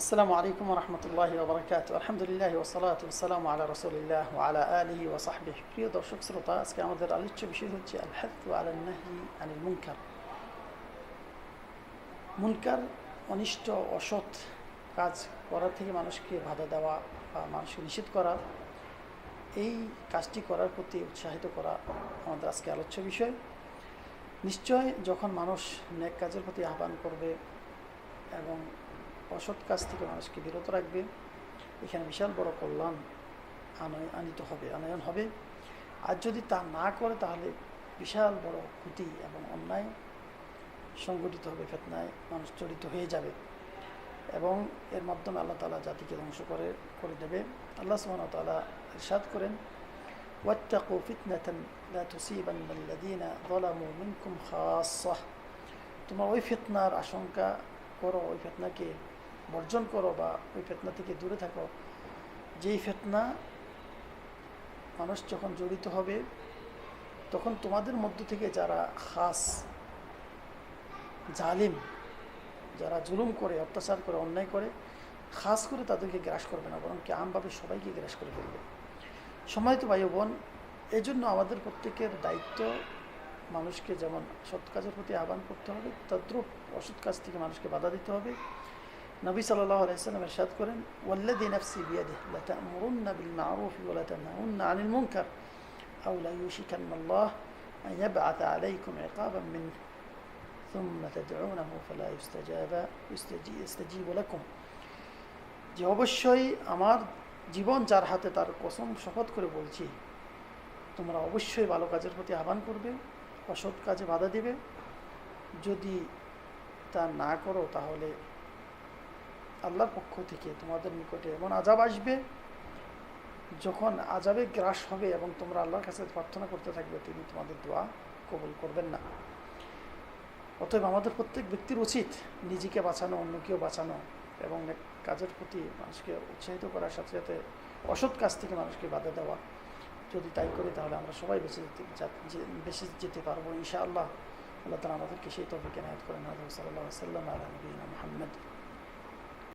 আসসালামু আলাইকুম রহমতুল্লাহ ওবরাকাত আলহামদুলিল্লাহ ওসলাত ওসালাম আলা রসুলিল্লাহ আলা আলহি ওসাহবিহ প্রিয় দর্শক শ্রোতা, আজকে আমাদের আলোচ্য বিষয় হচ্ছে আল হাত আলান্নাহি আনিল মুনকার। মুনকার অনিষ্ট, অসৎ কাজ করার থেকে মানুষকে বাধা দেওয়া বা মানুষকে নিষেধ করা, এই কাজটি করার প্রতি উৎসাহিত করা আমাদের আজকে আলোচ্য বিষয়। নিশ্চয় যখন মানুষ নেক কাজের প্রতি আহ্বান করবে এবং অসৎ কাজ থেকে মানুষকে বিরত রাখবে। এখানে বিশাল বড় কল্যাণ আনিত হবে, আনয়ন হবে। আর যদি তা না করে, তাহলে বিশাল বড় ক্ষতি এবং অন্যায় সংগঠিত হবে, ফেতনায় মানুষ জড়িত হয়ে যাবে। এবং এর মাধ্যমে আল্লাহ তালা জাতিকে ধ্বংস করে করে দেবে। আল্লাহ সুবহানাহু ওয়া তাআলা ইরশাদ করেন, ওয়াত্তাকু ফিতনাতান লা তুসিবান্না আল্লাযীনা যালামু মিনকুম খাসসাহ তোমরা ওই ফিতনার আশঙ্কা করো, ওই ফেতনাকে বর্জন করো বা ওই ফেতনা থেকে দূরে থাকো, যেই ফেতনা মানুষ যখন জড়িত হবে, তখন তোমাদের মধ্য থেকে যারা খাস, জালিম, যারা জুলুম করে, অত্যাচার করে, অন্যায় করে, খাস করে তাদেরকে গ্রাস করবে না, বরং কি আমভাবে সবাইকে গ্রাস করে ফেলবে। সম্মানিত ভাই বোন এই জন্য আমাদের প্রত্যেকের দায়িত্ব মানুষকে যেমন সৎ কাজের প্রতি আহ্বান করতে হবে, তদ্রুপ অসৎ কাজ থেকে মানুষকে বাধা দিতে হবে। নবী সাল্লাহ আলাইসাল্লাম এরশাদ করেন ওয়াল্লাদি নাফসি বিয়াদে লাতা মুরুন্না বিল মারুফ ওয়ালাতা নাহুন্না আনিল মুনকার আও লা ইউশিকান্না আল্লাহ আন ইয়াবআথা আলাইকুম ইকাবান মিন ثم تدعونه فلا يستجاب يستجيب لكم যে অবশ্যই আমার জীবন যার হাতে তার কসম শপথ করে বলছি তোমরা অবশ্যই ভালো কাজের প্রতি আহ্বান করবে অসৎ কাজে বাধা দেবে যদি তা না করো তাহলে আল্লাহর পক্ষ থেকে তোমাদের নিকটে এমন আজাব আসবে, যখন আজাবে গ্রাস হবে এবং তোমরা আল্লাহর কাছে প্রার্থনা করতে থাকবে, তিনি তোমাদের দোয়া কবুল করবেন না। অতএব আমাদের প্রত্যেক ব্যক্তির উচিত নিজেকে বাঁচানো, অন্যকেও বাঁচানো এবং কাজের প্রতি মানুষকে উৎসাহিত করার সাথে সাথে অসৎ কাজ থেকে মানুষকে বাধা দেওয়া। যদি তাই করি তাহলে আমরা সবাই বেঁচে যেতে বেঁচে যেতে পারব ইনশাআল্লাহ। আল্লাহ তালা আমাদেরকে সেই তফিকে নায়ত করেন। আল্লাহ সাল্লাহ সাল্লাম আলম মোহাম্মদ।